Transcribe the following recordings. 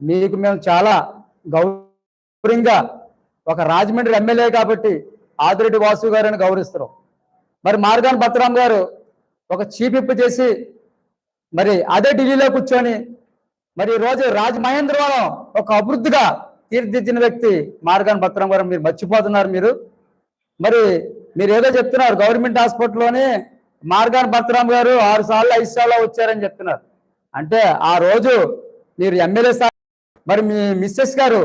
మీకు మేము చాలా గౌరవంగా ఒక రాజమండ్రి ఎమ్మెల్యే కాబట్టి ఆదిరెడ్డి వాసు గారిని గౌరవిస్తున్నాం. మరి మార్గాన్ భద్రాం గారు ఒక చీపిప్పు చేసి మరి అదే ఢిల్లీలో కూర్చొని మరి ఈ రోజు రాజమహేంద్రవరం ఒక అభివృద్ధిగా తీర్చిదిద్దిన వ్యక్తి మార్గాన్ భద్రం గారు. మీరు మర్చిపోతున్నారు మీరు. మరి మీరు ఏదో చెప్తున్నారు గవర్నమెంట్ హాస్పిటల్లోనే మార్గాన్ భద్రం గారు ఆరు సార్లు ఐదు సార్లు వచ్చారని చెప్తున్నారు. అంటే ఆ రోజు మీరు ఎమ్మెల్యే మరి మీ మిస్సెస్ గారు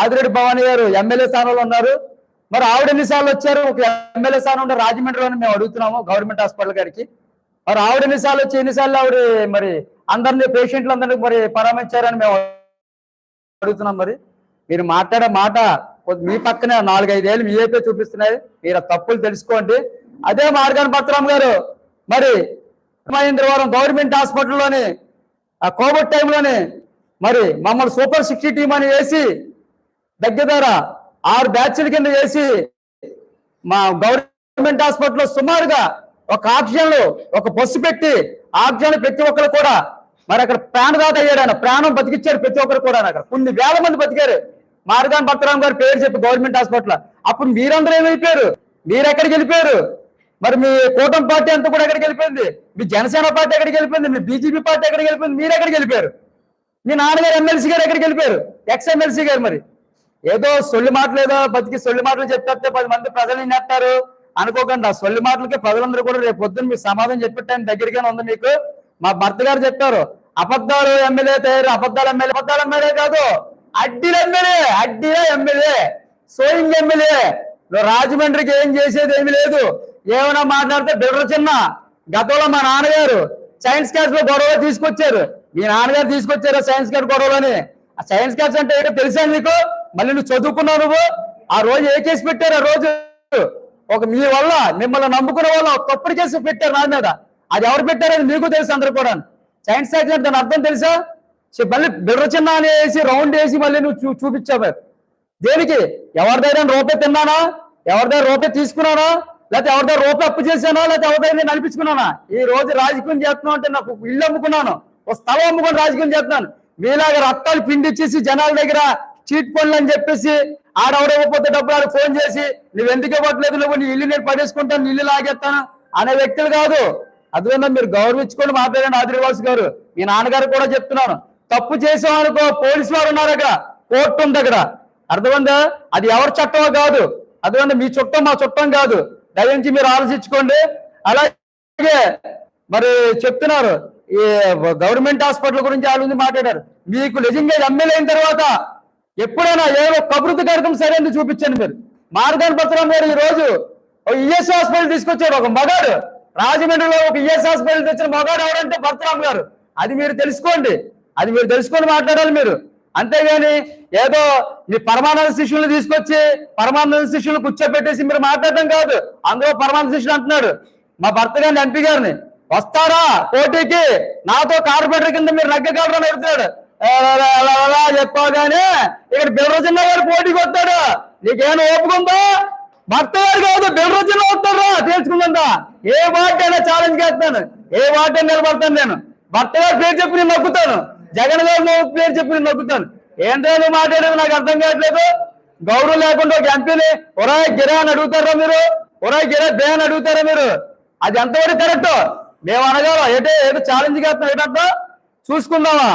ఆదిరెడ్డి భవానీ గారు ఎమ్మెల్యే స్థానంలో ఉన్నారు. మరి ఆవిడ ఎన్నిసార్లు వచ్చారు? ఒక ఎమ్మెల్యే స్థానం ఉండే రాజమండ్రిలోనే మేము అడుగుతున్నాము గవర్నమెంట్ హాస్పిటల్ గారికి. మరి ఆవిడ ఎన్నిసార్లు వచ్చి ఎన్నిసార్లు ఆవిడ మరి అందరినీ పేషెంట్లందరినీ మరి పరామర్శారని మేము అడుగుతున్నాం మరి. మీరు మాట్లాడే మాట మీ పక్కనే నాలుగైదేళ్ళు మీ ఏపీ చూపిస్తున్నాయి. మీరు ఆ తప్పులు తెలుసుకోండి. అదే మార్గాన్ పత్రం గారు మరి మహేంద్రవరం గవర్నమెంట్ హాస్పిటల్లోని ఆ కోవిడ్ టైంలోని మరి మమ్మల్ని సూపర్ సిక్స్టీ టీం అని వేసి దగ్గర దగ్గర ఆరు బ్యాచ్ల కింద వేసి మా గవర్నమెంట్ హాస్పిటల్లో సుమారుగా ఒక ఆక్సిజన్లు ఒక బస్సు పెట్టి ఆక్సిజన్ ప్రతి ఒక్కరు కూడా మరి అక్కడ ప్రాణదాత అయ్యాడు ఆయన. ప్రాణం బతికిచ్చాడు ప్రతి ఒక్కరు కూడా అక్కడ. కొన్ని వేల మంది బతికారు. మార్గాన్ భక్తరామ్ గారి పేరు చెప్పి గవర్నమెంట్ హాస్పిటల్ అప్పుడు మీరందరూ ఏమైపోయారు? మీరు ఎక్కడికి వెళ్ళిపోయారు? మరి మీ కూటమి పార్టీ అంతా కూడా ఎక్కడికి వెళ్ళిపోయింది? మీ జనసేన పార్టీ ఎక్కడికి వెళ్ళిపోయింది? మీ బీజేపీ పార్టీ ఎక్కడికి వెళ్ళిపోయింది? మీరు ఎక్కడికి వెళ్ళిపోయారు? మీ నాన్నగారు ఎమ్మెల్సీ గారు ఎక్కడికి వెళ్ళిపోయారు? ఎక్స్ ఎమ్మెల్సీ గారు మరి. ఏదో సొల్లి మాటలు ఏదో బతికి సొల్లి మాటలు చెప్పేస్తే పది మంది ప్రజలు వినేస్తారు. అనుకోకండి ఆ సొల్లి మాటలకి ప్రజలందరూ కూడా రేపు పొద్దున్న మీకు సమాధానం చెప్పేటానికి దగ్గరగానే ఉంది మీకు. మా భర్త గారు చెప్పారు అబద్ధాలు ఎమ్మెల్యే తయారు అబద్ధాలు ఎమ్మెల్యే అబద్ధాలు ఎమ్మెల్యే కాదు. అడ్డీల ఎమ్మెల్యే అడ్డీల ఎమ్మెల్యే సోయింగ్ ఎమ్మెల్యే. నువ్వు రాజమండ్రికి ఏం చేసేది ఏమి లేదు. ఏమైనా మాట్లాడితే బిడ్డ చిన్న. గతంలో మా నాన్నగారు సైన్స్ క్లాస్లో గొడవ తీసుకొచ్చారు. మీ నాన్నగారు తీసుకొచ్చారు సైన్స్ క్లాస్ గొడవలని. ఆ సైన్స్ క్లాస్ అంటే ఏంటో తెలుసా నీకు? మళ్ళీ నువ్వు చదువుకున్నావు నువ్వు? ఆ రోజు ఏ కేసు పెట్టారు ఆ రోజు? ఒక మీ వల్ల మిమ్మల్ని నమ్ముకున్న వల్ల తప్పుడు కేసు పెట్టారు నా మీద. అది ఎవరు పెట్టారని మీకు తెలుసు అందరు కూడా సైన్స్ క్లాస్ అంటే దాని అర్థం తెలుసా? మళ్ళీ బిడ్ర చిన్న అని వేసి రౌండ్ వేసి మళ్ళీ నువ్వు చూ చూపించావు. దేనికి? ఎవరి దగ్గర రూపాయి తిన్నానా? ఎవరి దగ్గర రూపాయి తీసుకున్నానా? లేకపోతే ఎవరి దగ్గర రూపాయి అప్పు చేశానా? లేకపోతే ఎవరి దగ్గర నడిపించుకున్నానా? ఈ రోజు రాజకీయం చేస్తున్నావు అంటే నాకు ఇల్లు అమ్ముకున్నాను. ఒక స్థలం అమ్ముకొని రాజకీయం చేస్తున్నాను. మీలాగా రక్తాలు పిండిచ్చేసి జనాల దగ్గర చీట్ పనులు అని చెప్పేసి ఆడవడకపోతే డబ్బులు ఆడ ఫోన్ చేసి నువ్వు ఎందుకు ఇవ్వట్లేదు? నువ్వు నీ ఇల్లు నేను పడేసుకుంటాను ఇల్లు లాగేస్తాను అనే వ్యక్తులు కాదు. అదేవిధంగా మీరు గౌరవించుకొని మాట్లాడండి ఆదివాసి గారు. మీ నాన్నగారు కూడా చెప్తున్నాను. తప్పు చేసామనుకో పోలీసు వారు ఉన్నారు అక్కడ. కోర్టు ఉంది అక్కడ. అర్థమైందా? అది ఎవరి చట్టమో కాదు. అదేవిధంగా మీ చుట్టం మా చుట్టం కాదు. దయించి మీరు ఆలోచించుకోండి. అలాగే మరి చెప్తున్నారు. ఈ గవర్నమెంట్ హాస్పిటల్ గురించి వాళ్ళు మాట్లాడారు. మీకు నిజంగా ఎమ్మెల్యే అయిన తర్వాత ఎప్పుడైనా ఏదో కబృతి కార్యక్రమం సరైనది చూపించండి మీరు. మార్గాన్ పత్రం గారు ఈ రోజు ఈఎస్ హాస్పిటల్ తీసుకొచ్చారు. ఒక మగాడు రాజమండ్రిలో ఒక ఈఎస్ హాస్పిటల్ తెచ్చిన మగాడు ఎవరంటే పత్రం గారు. అది మీరు తెలుసుకోండి. అది మీరు తెలుసుకొని మాట్లాడాలి మీరు. అంతేగాని ఏదో మీ పరమానంద శిష్యులను తీసుకొచ్చి పరమానంద శిష్యులను కూర్చోబెట్టేసి మీరు మాట్లాడటం కాదు. అందులో పరమానంద శిష్యులు అంటున్నాడు మా భర్త గారిని ఎంపీ గారిని వస్తారా? పోటీకి? నాతో కార్పొరేటర్ కింద మీరు నగ్గగలరా అడుగుతాడు చెప్పావు కానీ ఇక్కడ బిల్రజన్న గారు పోటీకి వస్తాడు. నీకేం ఓపుకుందా భర్త గారు కాదు బిల్రజన్న వస్తారా తెలుసుకుందా. ఏ వార్డు అయినా ఛాలెంజ్ చేస్తాను. ఏ వార్డు అయినా నిలబడతాను నేను. భర్త గారు పేరు చెప్పి నేను నొక్కుతాను జగన్ గారు పేరు చెప్పి నేను నొక్కుతాను ఏంటో నువ్వు మాట్లాడేది? నాకు అర్థం కావట్లేదు. గౌరవం లేకుండా ఒక ఎంపీని ఒరాయ్ గిరా అని అడుగుతారా మీరు? ఒరాయ్ గిరా బే అని అడుగుతారా మీరు? అది ఎంతవరకు కరెక్ట్? మేము అనగలం ఏటే ఏదో ఛాలెంజ్ చేస్తున్నాం ఏంటంటే చూసుకుందామా?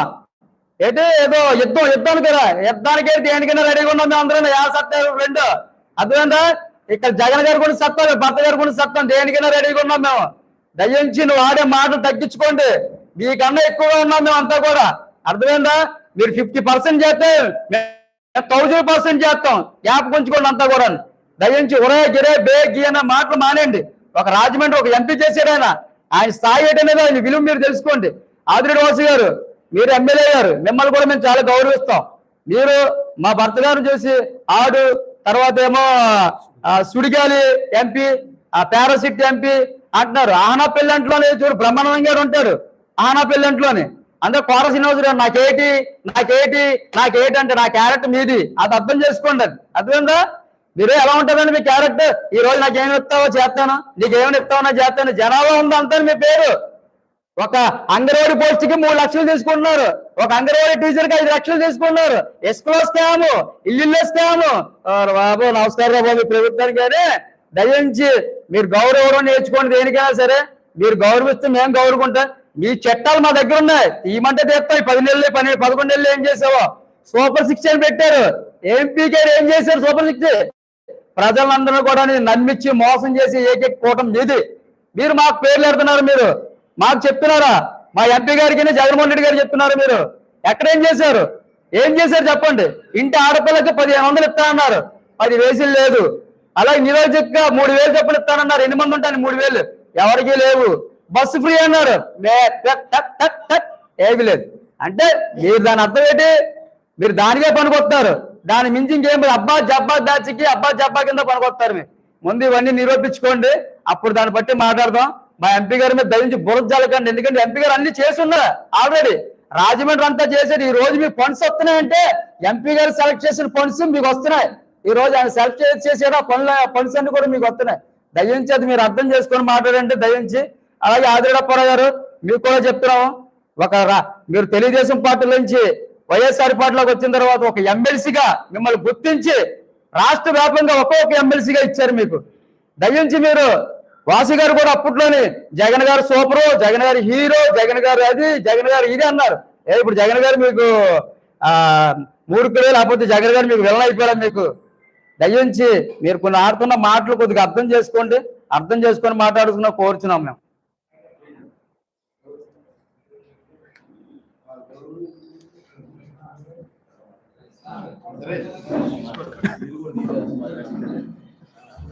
ఏటే ఏదో యుద్ధం యుద్ధానికి కదా యుద్ధానికి దేనికైనా రెడీగా ఉన్నాం మేము అందరం. యా సత్తారు? రెండు. అర్థమైందా? ఇక్కడ జగన్ గారు కూడా సత్తాం భర్త గారు కూడా సత్తాం దేనికైనా రెడీగా ఉన్నాం మేము. దయించి నువ్వు ఆడే మాటలు తగ్గించుకోండి. మీకన్నా ఎక్కువగా ఉన్నాం మేము అంతా కూడా. అర్థమైందా? మీరు ఫిఫ్టీ పర్సెంట్ చేస్తే థౌజండ్ పర్సెంట్ చేస్తాం. యాప్ ఉంచుకోండి అంతా కూడా దయించి ఒరే గిరే బే గి అన్న మాటలు మానేయండి. ఒక రాజమండ్రి ఒక ఎంపీ చేశాడు ఆయన స్థాయి ఏంటనేది ఆయన విలువ మీరు తెలుసుకోండి. ఆదిరెడ్డి వాసు గారు మీరు ఎమ్మెల్యే గారు మిమ్మల్ని కూడా మేము చాలా గౌరవిస్తాం. మీరు మా భర్త గారు చూసి ఆడు తర్వాత ఏమో సుడిగాలి ఎంపీ ఆ పారాసిట్ ఎంపీ అంటున్నారు. ఆహనా పెళ్ళంట్లోనే చూడు బ్రహ్మానందం గారు ఉంటాడు ఆహనా పెళ్ళంట్లోనే అందరూ కోర శ్రీనివాసరావు నాకేటి నాకేటి నాకేటి అంటే నా క్యారెక్టర్ మీది. అది అర్థం చేసుకోండి. అది అర్థమైందా? మీరు ఎలా ఉంటుందండి మీ క్యారెక్టర్ ఈ రోజు నాకేమి ఇస్తావో చేస్తాను. నీకేమైనా ఇస్తావో నాకు చేస్తాను. జనాభా ఉందంతా మీ పేరు. ఒక అంగన్వాడి పోస్ట్కి మూడు లక్షలు తీసుకుంటున్నారు. ఒక అంగన్వాడి టీచర్కి ఐదు లక్షలు తీసుకుంటున్నారు. ఎస్కులో స్కాము ఇల్లు స్కాము బాబు నమస్కారం బాబు ప్రభుత్వానికి కానీ దయించి మీరు గౌరవం నేర్చుకోండి దేనికైనా సరే. మీరు గౌరవిస్తే మేము గౌరవకుంటాం. మీ చట్టాలు మా దగ్గర ఉన్నాయి. తీయమంటే తీస్తాయి పది నెలలు పని పదకొండు నెలలు ఏం చేసావో. సూపర్ సిక్స్ అని పెట్టారు. ఎంపీ గారు ఏం చేశారు? సూపర్ సిక్స్ ప్రజలందరూ కూడా నమ్మించి మోసం చేసి ఏకైక కూటమి మీది. మీరు మాకు పేర్లు పెడుతున్నారు మీరు. మాకు చెప్తున్నారా? మా ఎంపీ గారికి జగన్మోహన్ రెడ్డి గారు చెప్తున్నారు మీరు. ఎక్కడ ఏం చేశారు? ఏం చేశారు చెప్పండి. ఇంటి ఆడపిల్లకి పదిహేను వందలు ఇస్తానన్నారు. పది వేసులు లేదు. అలాగే నిరోజక మూడు వేలు చెప్పులు ఇస్తానన్నారు. ఎన్ని మంది ఉంటాను మూడు వేలు. ఎవరికీ లేవు. బస్సు ఫ్రీ అన్నారు. మే- ఏమీ లేదు. అంటే మీరు దాని అర్థం ఏంటి? మీరు దానికే పనికొస్తారు దాని మించి ఇంకేం అబ్బా జబ్బా దాచికి అబ్బా జబ్బా కింద పనికొస్తారు మీరు. ముందు ఇవన్నీ నిరూపించుకోండి. అప్పుడు దాన్ని బట్టి మాట్లాడదాం. మా ఎంపీ గారి మీద దయించి బురద ఎందుకంటే ఎంపీ గారు అన్ని చేస్తున్నారు ఆల్రెడీ. రాజమండ్రి అంతా చేశారు. ఈ రోజు మీ ఫండ్స్ వస్తున్నాయంటే ఎంపీ గారు సెలెక్ట్ చేసిన ఫండ్స్ మీకు వస్తున్నాయి. ఈ రోజు ఆయన సెలెక్ట్ చేసేసారు ఆ పనుల ఫండ్స్ అన్ని కూడా మీకు వస్తున్నాయి. దయించి అది మీరు అర్థం చేసుకొని మాట్లాడండి దయించి. అలాగే ఆదిరడప్పారావు గారు మీకు కూడా చెప్తున్నాము. ఒక మీరు తెలుగుదేశం పార్టీ నుంచి వైఎస్ఆర్ పార్టీలోకి వచ్చిన తర్వాత ఒక ఎమ్మెల్సీగా మిమ్మల్ని గుర్తించి రాష్ట్ర వ్యాప్తంగా ఒక్కొక్క ఎమ్మెల్సీగా ఇచ్చారు మీకు. దయించి మీరు వాసు గారు కూడా అప్పట్లోనే జగన్ గారు సూపరు జగన్ గారు హీరో జగన్ గారు అది జగన్ గారు ఇది అన్నారు. ఏ ఇప్పుడు జగన్ గారు మీకు ఆ మూడు పిల్లలు లేకపోతే జగన్ గారు మీకు వెళ్ళని అయిపోయారు మీకు? దయించి మీరు కొన్ని ఆడుతున్న మాటలు కొద్దిగా అర్థం చేసుకోండి. అర్థం చేసుకొని మాట్లాడుకున్నా కోరుచున్నాం మేము.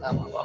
ఆమా బాబా